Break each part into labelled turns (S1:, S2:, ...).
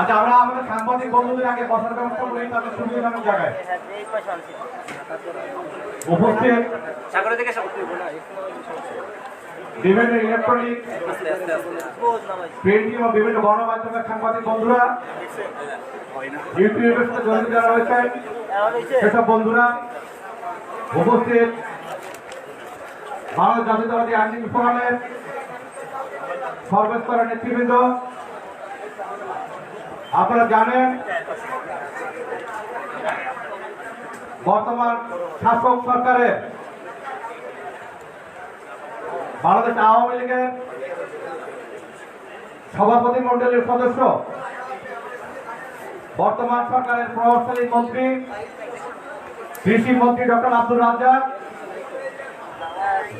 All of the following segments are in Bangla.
S1: আচ্ছা আমরা আমাদের সাংবাদিক বন্ধুদের আগে বসার ব্যবস্থা করি তাদের সুবিধাজনক জায়গায়। উপস্থিত বিভিন্ন ইলেকট্রনিক প্রিন্টিং ও বিভিন্ন গণমাধ্যমের সাংবাদিক বন্ধুরা ইউটিউবের সাথে জড়িত যারা রয়েছেন সেসব বন্ধুরা উপস্থিত। ভারত জাতীয়তাবাদী আইনজীবী ফোরামের সর্বস্তরের নেতৃবৃন্দ, আপনারা জানেন, বর্তমান শাসক সরকারের বাংলাদেশ আওয়ামী লীগের সভাপতি মন্ডলীর সদস্য, বর্তমান সরকারের প্রভাবশালী মন্ত্রী, কৃষি মন্ত্রী ডক্টর আব্দুল রাজ্জাক,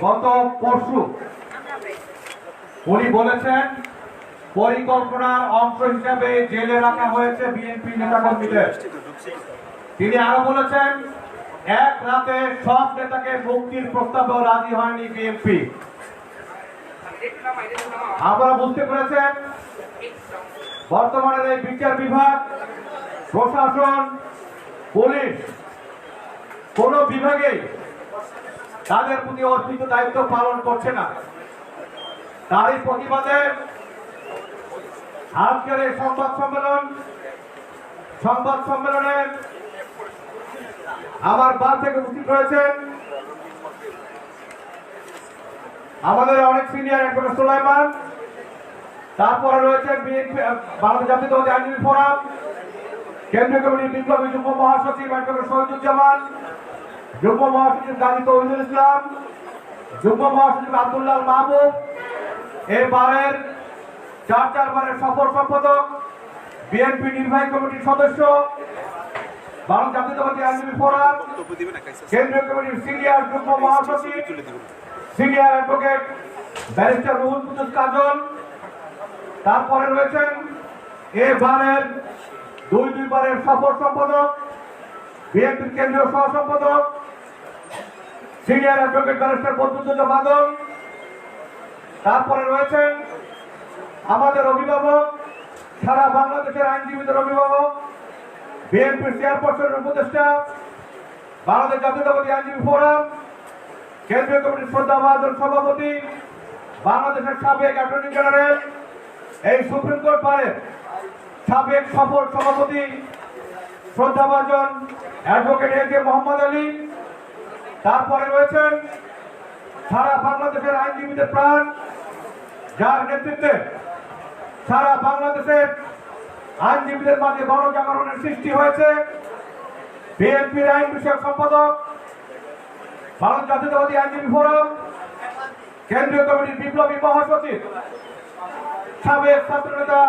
S1: গত পরশু উনি বলেছেন, পরিকল্পনার অংশ হিসাবে জেলে রাখা হয়েছে বিএনপি নেতাকর্মীদের। তিনি আরও বলেছেন, এক রাতে সব নেতাকে মুক্তির প্রস্তাবেও রাজি হয়নি বিএনপি। আপনারা বুঝতে পেরেছেন বর্তমানে এই বিচার বিভাগ, প্রশাসন, পুলিশ, কোন বিভাগে তাদের প্রতি অর্পিত দায়িত্ব পালন করছে না। তারই প্রতিবাদে আজকের এই সংবাদ সম্মেলন, সংবাদ সম্মেলনে আমার বার থেকে উপস্থিত রয়েছেন আমাদের অনেক সিনিয়র অ্যাডভোকেট সুলাইমান, তারপরে রয়েছে বিএনপি বাংলাদেশ জাতীয়তাবাদী আইনজীবী ফোরাম, কেন্দ্রীয় কমিটির বিপ্লবী যুগ্ম মহাসচিব অ্যাডভোকেট শহীদুজ্জামান, যুগ্ম মহাসচিব গাজী তৌহিদুল ইসলাম, যুগ্ম মহাসচিব আব্দুল্লাহ মাহবুব এবারের চার চারবারের সফর সম্পাদক, বিএনপি নির্বাহী কমিটির সদস্য, বাংলাদেশ জাতীয়তাবাদী আইনজীবী ফোরাম, কেন্দ্রীয় কমিটির সিনিয়র যুগ্ম মহাসচিব, senior advocate barrister Ruhul Quddus Kajal. তারপরে রয়েছেন এবারের দুই দুইবারের সফর সম্পাদক, বিএনপির কেন্দ্রীয় সহ সম্পাদক senior advocate barrister Badruddoza Badal. তারপরে রয়েছেন আমাদের অভিভাবক, সারা বাংলাদেশের আইনজীবীদের অভিভাবক, বিএনপির চেয়ারপারসনের উপদেষ্টা, বাংলাদেশ জাতীয়তাবাদী আইনজীবী ফোরাম, কেন্দ্রীয় কমিটির শ্রদ্ধাভাজন সভাপতি, বাংলাদেশের সাবেক অ্যাটর্নি জেনারেল, এই সুপ্রিম কোর্ট পারের সাবেক সফল সভাপতি, শ্রদ্ধাভাজন advocate A K Mohammad Ali, তারপরে রয়েছেন সারা বাংলাদেশের আইনজীবীদের প্রাণ, যার নেতৃত্বে সারা বাংলাদেশের আইনজীবীদের মাঝে গণজাগরণের সৃষ্টি হয়েছে। বিএনপির আইন বিষয়ক সম্পাদক, ভারত জাতীয়তাবাদী আইনজীবী ফোরাম, কেন্দ্রীয় কমিটির বিপ্লবী মহাসচিব, সাবেক ছাত্রনেতা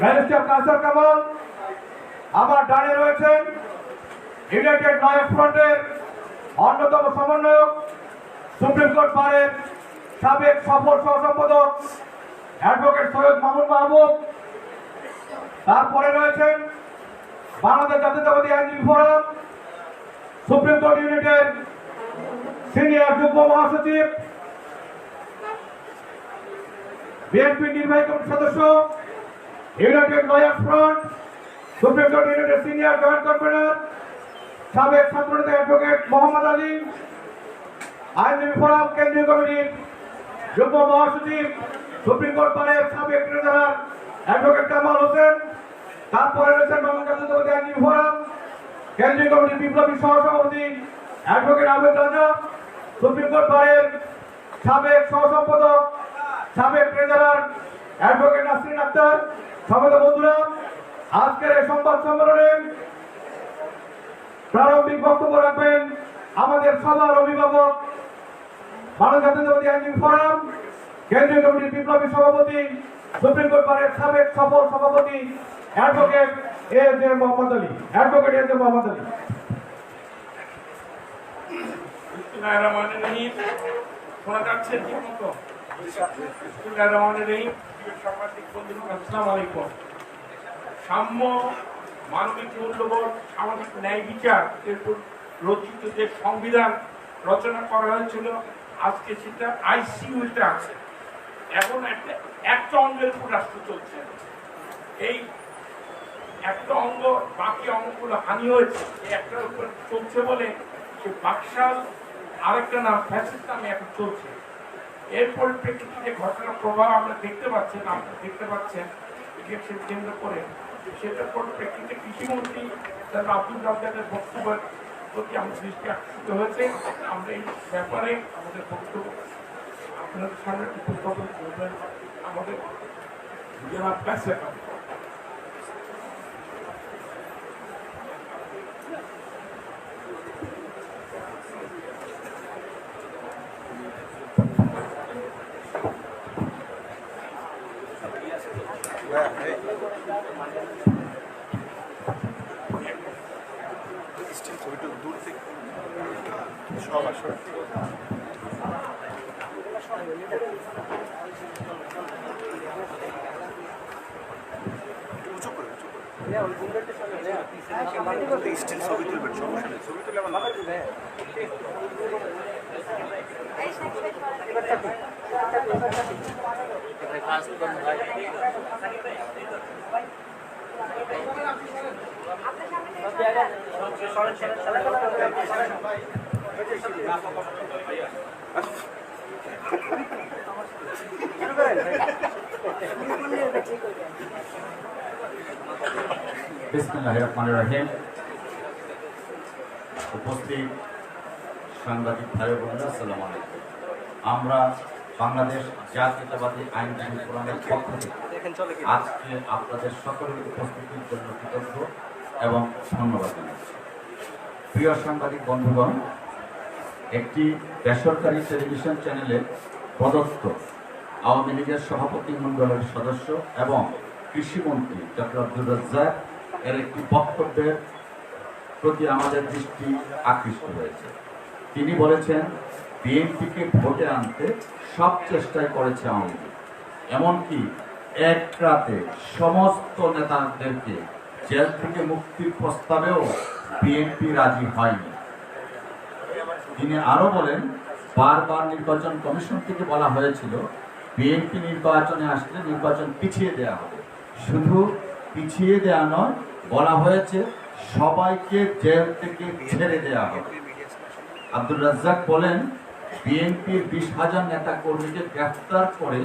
S1: ব্যারিস্টার কাসার কামাল আমার ডানে রয়েছেন ইউনাইটেড নয় ফ্রন্টের অন্যতম সমন্বয়ক সুপ্রিম কোর্ট বারের সাবেক সফল সহ সম্পাদক অ্যাডভোকেট সৈয়দ মামুন মাহবুব। তারপরে রয়েছেন বাংলাদেশ জাতীয়তাবাদী আইনজীবী ফোরাম, সুপ্রিম কোর্ট ইউনিটের সিনিয়র যুগ্ম মহাসচিব, বিএনপি নির্বাহী কমিটির সদস্য, united lawyer front, supreme court ইউনিটের সিনিয়র জয়েন্ট কনভেনর সাবেক ছাত্রনেতা অ্যাডভোকেট মোহাম্মদ আলী আইনজীবী ফোরাম, কেন্দ্রীয় কমিটির যুগ্ম মহাসচিব, সুপ্রিম কোর্ট বারের সাবেক অ্যাডভোকেট কামাল হোসেন, তারপরে রয়েছেন বাংলা জাতীয়তাবাদী আইনজীবী ফোরাম, কেন্দ্রীয় কমিটির বিপ্লবী সহসভাপতি অ্যাডভোকেট আহমেদ রাজা সুপ্রিম কোর্ট বারের সাবেক সহসম্পাদক, সাবেক ট্রেজারার অ্যাডভোকেট নাসরিন আক্তার সমেত বন্ধুরা, আজকের এই সংবাদ সম্মেলনে প্রারম্ভিক বক্তব্য রাখবেন আমাদের সবার অভিভাবক আইনজীবী ফোরাম, কেন্দ্রীয় কমিটির বিপ্লবী সভাপতি, সুপ্রিম কোর্ট বারের সাবেক সফল সভাপতি advocate A J Mohammad Ali, advocate A J Mohammad Ali.
S2: সাম্য, মানবিক মূল্যবোধ, সামাজিক ন্যায় বিচার রচিত যে সংবিধান রচনা করা হয়েছিল আজকে সেটা আইসিইউতে আছে এখন একটা একটা অঙ্গের উপর রাষ্ট্র চলছে। এই একটা অঙ্গ, বাকি অঙ্গগুলো হানি হয়েছে একটার উপর চলছে বলে সে বাকশাল আরেকটা নাম ফ্যাসিস্ট নামে এখন চলছে। এর পরিপ্রেক্ষিতে যে ঘটনার প্রভাব আমরা দেখতে পাচ্ছেন, আপনারা দেখতে পাচ্ছেন, ইলেকশন কেন্দ্র করে। সেটার পরিপ্রেক্ষিতে কৃষিমন্ত্রী তার আব্দুল রাজ্জাকের বক্তব্যের প্রতি আমার দৃষ্টি আকর্ষিত হয়েছে আমরা এই ব্যাপারে আমাদের বক্তব্য আপনাদের সামনে উপস্থাপন করবেন, আমাদের জেলা প্রেস
S3: ছবিটা দূর থেকে সব আসলে উঁচু করে উঁচু করে। ছবি তুলবেন, সমস্যা ছবি তুলে
S4: রহিম। উপস্থিত সাংবাদিক ভাই বোনেরা আসসালামু আলাইকুম। আমরা বাংলাদেশ জাতীয়তাবাদী আইনজীবী ফোরামের পক্ষ থেকে আজকে আপনাদের সকলের উপস্থিতির জন্য কৃতজ্ঞ। এবং ধন্যবাদ জানাচ্ছি প্রিয় সাংবাদিক বন্ধুগণ, একটি বেসরকারি টেলিভিশন চ্যানেলে পদস্থ আওয়ামী লীগের সভাপতি মণ্ডলের সদস্য এবং কৃষিমন্ত্রী ডক্টর আব্দুল রাজ্জাক এর একটি বক্তব্যের প্রতি আমাদের দৃষ্টি আকৃষ্ট হয়েছে। তিনি বলেছেন, বিএনপিকে ভোটে আনতে সব চেষ্টাই করেছে আওয়ামী লীগ। এমনকি এক রাতে সমস্ত নেতাদেরকে জেল থেকে মুক্তির প্রস্তাবেও বিএনপি রাজি হয়নি। তিনি আরও বলেন, বারবার নির্বাচন কমিশন থেকে বলা হয়েছিল, বিএনপি নির্বাচনে আসলে নির্বাচন পিছিয়ে দেওয়া হবে। শুধু পিছিয়ে দেওয়া নয়, বলা হয়েছে সবাইকে জেল থেকে ছেড়ে দেওয়া হবে। আব্দুল রাজ্জাক বলেন, বিএনপির বিশ হাজার নেতা কর্মীকে গ্রেফতার করে,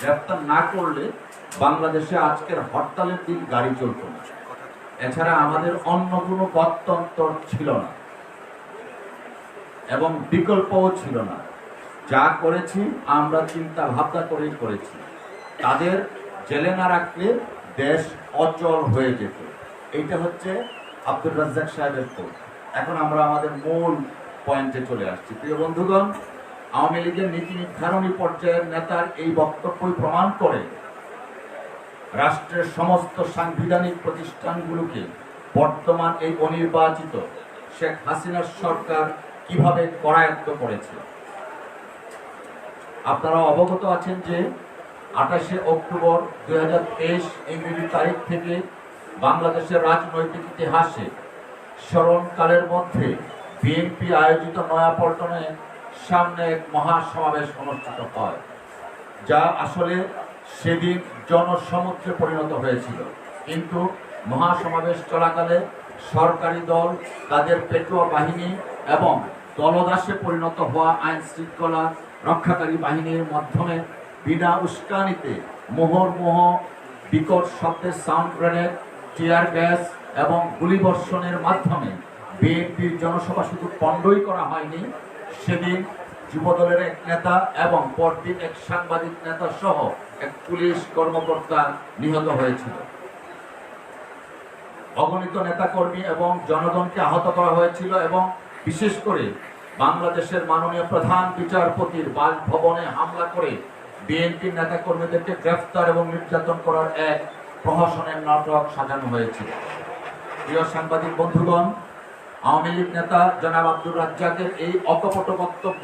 S4: গ্রেফতার না করলে বাংলাদেশে আজকের হরতালের দিন গাড়ি চলত না। এছাড়া আমাদের অন্য কোনো গত্যন্তর ছিল না। এবং বিকল্পও ছিল না। যা করেছি, আমরা চিন্তা ভাবনা করেই করেছি। তাদের জেলে না রাখলে দেশ অচল হয়ে যেত। এইটা হচ্ছে আব্দুল রাজ্জাক সাহেবের কোট এখন আমরা আমাদের মূল পয়েন্টে চলে আসছি। প্রিয় বন্ধুগণ, আওয়ামী লীগের নীতি নির্ধারণী পর্যায়ের নেতার এই বক্তব্যই প্রমাণ করে রাষ্ট্রের সমস্ত সাংবিধানিক প্রতিষ্ঠানগুলোকে বর্তমান এই অনির্বাচিত শেখ হাসিনার সরকার কীভাবে করায়ত্ত করেছে। আপনারা অবগত আছেন যে আঠাশে অক্টোবর দুই হাজার তেইশ ইংরেজি তারিখ থেকে বাংলাদেশের রাজনৈতিক ইতিহাসে স্মরণকালের মধ্যে বিএনপি আয়োজিত নয়াপল্টনে সামনে এক মহাসমাবেশ অনুষ্ঠিত হয়, যা আসলে সেদিন জনসমুদ্রে পরিণত হয়েছিল। কিন্তু মহাসমাবেশ চলাকালে সরকারি দল, তাদের পেটুয়া বাহিনী এবং দলদাসে পরিণত হওয়া আইন শৃঙ্খলা রক্ষাকারী বাহিনীর মাধ্যমে বিনা উস্কানিতে মোহরমোহ বিকট শব্দের সাউন্ড গ্রেনেড, টিয়ার গ্যাস এবং গুলিবর্ষণের মাধ্যমে বিএনপির জনসভা শুধু পণ্ডই করা হয়নি, সেদিন যুবদলের এক নেতা এবং পরদিন এক সাংবাদিক নেতা সহ এক পুলিশ কর্মকর্তা নিহত হয়েছিল। অগণিত নেতাকর্মী এবং জনগণকে আহত করা হয়েছিল এবং বিশেষ করে বাংলাদেশের মাননীয় প্রধান বিচারপতির বাসভবনে হামলা করে বিএনপির নেতাকর্মীদেরকে গ্রেফতার এবং নির্যাতন করার এক প্রহসনের নাটক সাজানো হয়েছিল। প্রিয় সাংবাদিক বন্ধুগণ আওয়ামী লীগ নেতা জনাব আব্দুর রাজ্জাকের এই অকপট বক্তব্য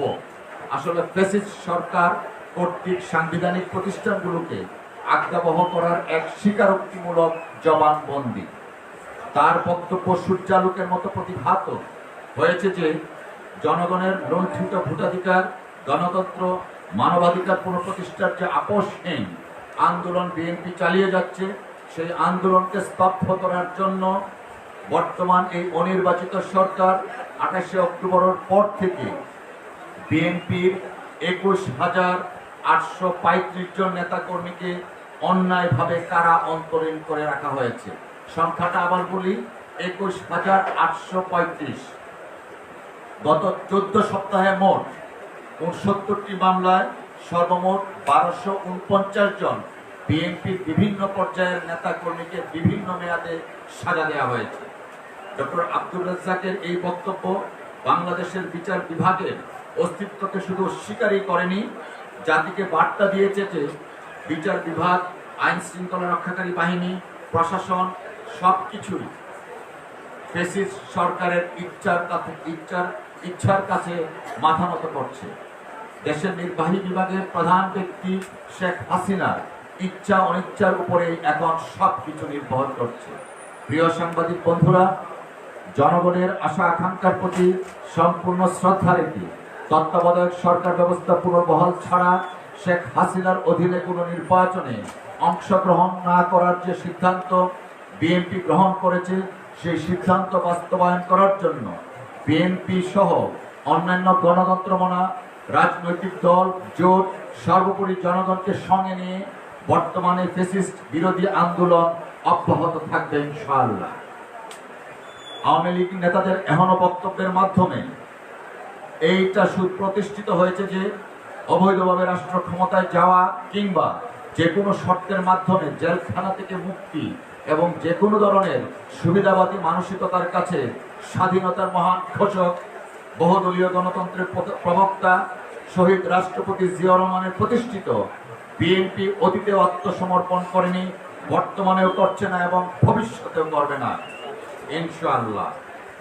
S4: আসলে ফেসিস্ট সরকার কর্তৃক সাংবিধানিক প্রতিষ্ঠানগুলোকে আজ্ঞাবহ করার এক স্বীকারোক্তিমূলক জবানবন্দি। তার বক্তব্য সূর্যালোকের মতো প্রতিঘাত হয়েছে যে, জনগণের লুণ্ঠিত ভোটাধিকার, গণতন্ত্র, মানবাধিকার পুনঃপ্রতিষ্ঠার যে আপোষহীন আন্দোলন বিএনপি চালিয়ে যাচ্ছে, সেই আন্দোলনকে স্তব্ধ করার জন্য বর্তমান এই অনির্বাচিত সরকার আঠাশে অক্টোবরের পর থেকে বিএনপির একুশ হাজার আটশো পঁয়ত্রিশ জন নেতাকর্মীকে অন্যায়ভাবে কারা অন্তরীণ করে রাখা হয়েছে? সংখ্যাটা আবার বলি, একুশ হাজার আটশো পঁয়ত্রিশ। গত চোদ্দ সপ্তাহে মোট উনসত্তরটি মামলায় সর্বমোট বারোশো উনপঞ্চাশ জন বিএনপির বিভিন্ন পর্যায়ের নেতাকর্মীকে বিভিন্ন মেয়াদে সাজা দেওয়া হয়েছে। ডক্টর আব্দুর রাজ্জাকের এই বক্তব্য বাংলাদেশের বিচার বিভাগের অস্তিত্বকে শুধু স্বীকারই করেনি, জাতিকে বার্তা দিয়েছে যে বিচার বিভাগ, আইন শৃঙ্খলা রক্ষাকারী বাহিনী, প্রশাসন সব কিছুই ফেসিস সরকারের ইচ্ছার কাছে, ইচ্ছার ইচ্ছার কাছে মাথা নত করছে। দেশের নির্বাহী বিভাগের প্রধান ব্যক্তি শেখ হাসিনার ইচ্ছা অনিচ্ছার উপরে এখন সব কিছু নির্ভর করছে। প্রিয় সাংবাদিক বন্ধুরা জনগণের আশা আকাঙ্ক্ষার প্রতি সম্পূর্ণ শ্রদ্ধা রেখে তত্ত্বাবধায়ক সরকার ব্যবস্থা পুনর্বহাল ছাড়া শেখ হাসিনার অধীনে কোনো নির্বাচনে অংশগ্রহণ না করার যে সিদ্ধান্ত বিএনপি গ্রহণ করেছে, সেই সিদ্ধান্ত বাস্তবায়ন করার জন্য বিএনপি সহ অন্যান্য গণতন্ত্রমনা রাজনৈতিক দল, জোট, সর্বোপরি জনগণকে সঙ্গে নিয়ে বর্তমানে ফেসিস্ট বিরোধী আন্দোলন অব্যাহত থাকবে ইনশাআল্লাহ। আওয়ামী লীগ নেতাদের এখনও বক্তব্যের মাধ্যমে এইটা সুপ্রতিষ্ঠিত হয়েছে যে অবৈধভাবে রাষ্ট্র ক্ষমতায় যাওয়া কিংবা যে কোনো শর্তের মাধ্যমে জেলখানা থেকে মুক্তি এবং যে কোনো ধরনের সুবিধাবাদী মানসিকতার কাছে স্বাধীনতার মহান ঘোষক, বহুদলীয় গণতন্ত্রের প্রবক্তা, শহীদ রাষ্ট্রপতি জিয়া রহমানের প্রতিষ্ঠিত বিএনপি অতীতে আত্মসমর্পণ করেনি, বর্তমানেও করছে না এবং ভবিষ্যতেও করবে না। ইনশাআল্লাহ।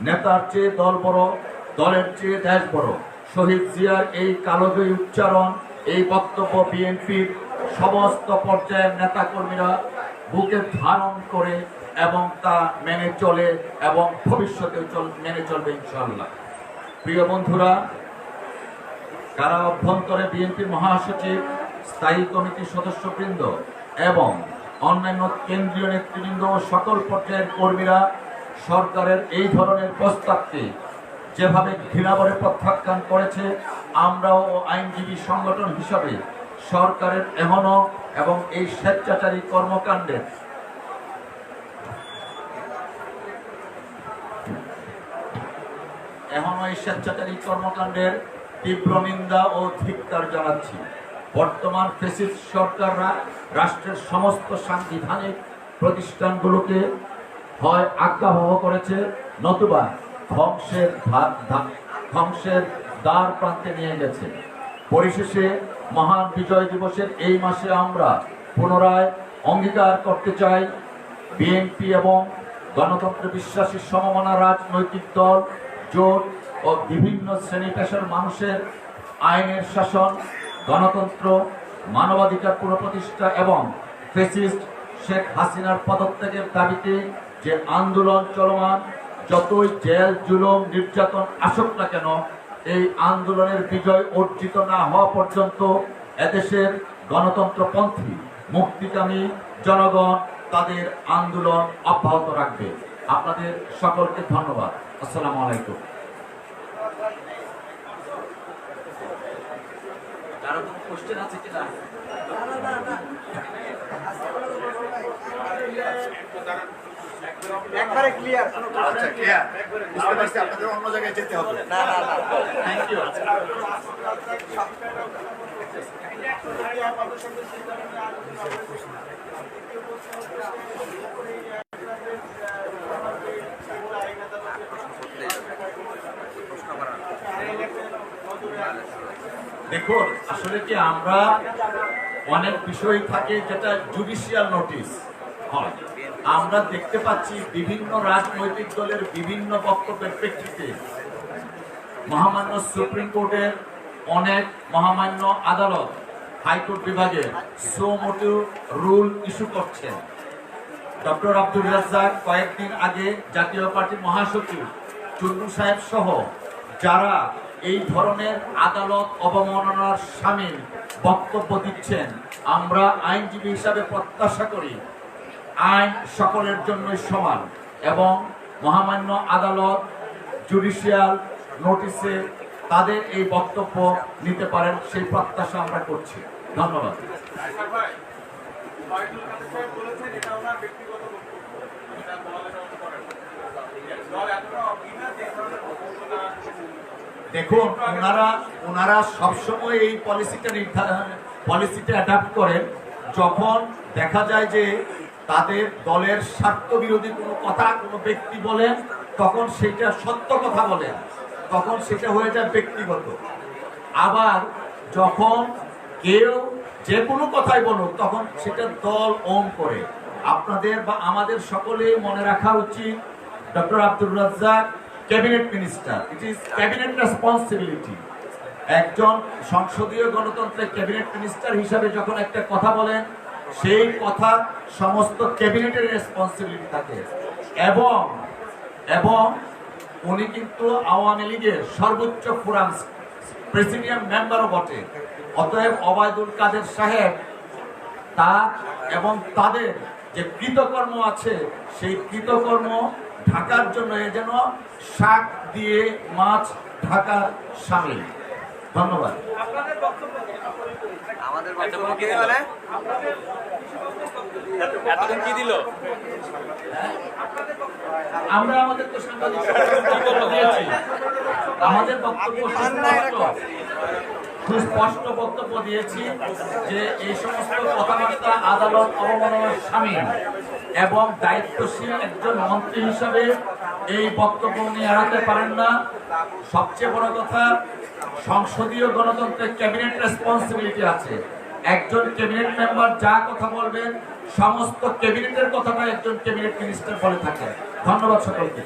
S4: নেতার চেয়ে দল বড়, দলের চেয়ে দেশ বড়। শহীদ জিয়ার এই কালোজয়ী উচ্চারণ, এই বক্তব্য বিএনপির সমস্ত পর্যায়ের নেতাকর্মীরা বুকে ধারণ করে এবং তা মেনে চলে এবং ভবিষ্যতেও চল, মেনে চলবে ইনশাল্লাহ প্রিয় বন্ধুরা কারা অভ্যন্তরে বিএনপির মহাসচিব, স্থায়ী কমিটির সদস্যবৃন্দ এবং অন্যান্য কেন্দ্রীয় নেতৃবৃন্দ সকল পর্যায়ের কর্মীরা সরকারের এই ধরনের প্রস্তাবকে যেভাবে ঘৃণাভরে প্রত্যাখ্যান করেছে, আমরাও আইনজীবী সংগঠন হিসাবে সরকারের এমনও এবং এই স্বেচ্ছাচারী কর্মকাণ্ডের এখনও এই স্বেচ্ছাচারী কর্মকাণ্ডের তীব্র নিন্দা ও ধিক্কার জানাচ্ছি। বর্তমান ফেসিস সরকাররা রাষ্ট্রের সমস্ত সাংবিধানিক প্রতিষ্ঠানগুলোকে হয় আজ্ঞাবহ করেছে, নতুবা ধ্বংসের ধ্বংসের দ্বার প্রান্তে নিয়ে গেছে। পরিশেষে মহান বিজয় দিবসের এই মাসে আমরা পুনরায় অঙ্গীকার করতে চাই বিএনপি এবং গণতন্ত্রে বিশ্বাসী সমমনা রাজনৈতিক দল, জোট ও বিভিন্ন শ্রেণি পেশার মানুষের আইনের শাসন, গণতন্ত্র, মানবাধিকার পুনঃপ্রতিষ্ঠা এবং ফেসিস্ট শেখ হাসিনার পদত্যাগের দাবিতে যে আন্দোলন চলমান যতই জেল জুলুম নির্যাতন আসুক না কেন এই আন্দোলনের বিজয় অর্জিত না হওয়া পর্যন্ত এদেশের গণতন্ত্রপন্থী মুক্তিকামী জনগণ তাদের আন্দোলন অব্যাহত রাখবে। আপনাদের সকলকে ধন্যবাদ। আসসালামু আলাইকুম। আছে কিনা?
S5: একবারে ক্লিয়ার
S3: আচ্ছা ক্লিয়ার বুঝতে পারছি আপনাদের অন্য জায়গায় যেতে হবে।
S5: না না না।
S4: থ্যাংক ইউ দেখুন আসলে কি আমরা অনেক বিষয় থাকে যেটা জুডিশিয়াল নোটিশ হয়। আমরা দেখতে পাচ্ছি বিভিন্ন রাজনৈতিক দলের বিভিন্ন বক্তব্যের প্রেক্ষিতে মহামান্য সুপ্রিম কোর্টের অনেক মহামান্য আদালত, হাইকোর্ট বিভাগে সোমোটু রুল ইস্যু করছেন। ডক্টর আব্দুল রাজ্জাক কয়েকদিন আগে জাতীয় পার্টির মহাসচিব চুন্নু সাহেব সহ যারা এই ধরনের আদালত অবমাননার সামিল বক্তব্য দিচ্ছেন, আমরা আইনজীবী হিসাবে প্রত্যাশা করি আইন সকলের জন্য সমান এবং মহামান্য আদালত, জুডিশিয়াল নোটিশে তাদের এই বক্তব্য নিতে পারেন, সেই প্রত্যাশা আমরা করছি। ধন্যবাদ। দেখুন, ওনারা ওনারা সবসময় এই পলিসিটা নির্ধারণ পলিসিটা অ্যাডাপ্ট করেন। যখন দেখা যায় যে তাদের দলের স্বার্থ বিরোধী কোনো কথা কোনো ব্যক্তি বলেন তখন সেটা সত্য কথা বলেন তখন সেটা হয়ে যায় ব্যক্তিগত। আবার যখন কেউ যে কোনো কথাই বলুক, তখন সেটা দল ওম করে। আপনাদের বা আমাদের সকলে মনে রাখা উচিত, doctor Abdur Razzak, cabinet minister. It is cabinet responsibility একজন সংসদীয় গণতন্ত্রের ক্যাবিনেট মিনিস্টার হিসাবে যখন একটা কথা বলেন সেই কথা সমস্ত ক্যাবিনেটের রেসপন্সিবিলিটি থাকে এবং এবং উনি কিন্তু আওয়ামী লীগের সর্বোচ্চ ফোরাম প্রেসিডিয়াম মেম্বারও বটে। অতএব অবায়দুল কাদের সাহেব তার এবং তাদের যে কৃতকর্ম আছে, সেই কৃতকর্ম ঢাকার জন্য এ যেন শাক দিয়ে মাছ ঢাকার সামিল। ধন্যবাদ।
S5: আমাদের বক্তব্য কি দিল এতক্ষণ কি দিল?
S4: আমরা আমাদের তো বক্তব্য দিয়েছি। আমাদের বক্তব্য সুস্পষ্ট। সুস্পষ্ট বক্তব্য দিয়েছি যে এই সমস্ত কথাবার্তা আদালত অবমাননার সামিল এবং দায়িত্বশীল একজন মন্ত্রী হিসাবে এই বক্তব্য উনি এড়াতে পারেন না। সবচেয়ে বড় কথা সংসদীয় গণতন্ত্রের ক্যাবিনেট রেসপন্সিবিলিটি আছে। একজন ক্যাবিনেট মেম্বার যা কথা বলবেন সমস্ত ক্যাবিনেটের কথাটা একজন ক্যাবিনেট মিনিস্টার বলে থাকে। ধন্যবাদ সকলকে।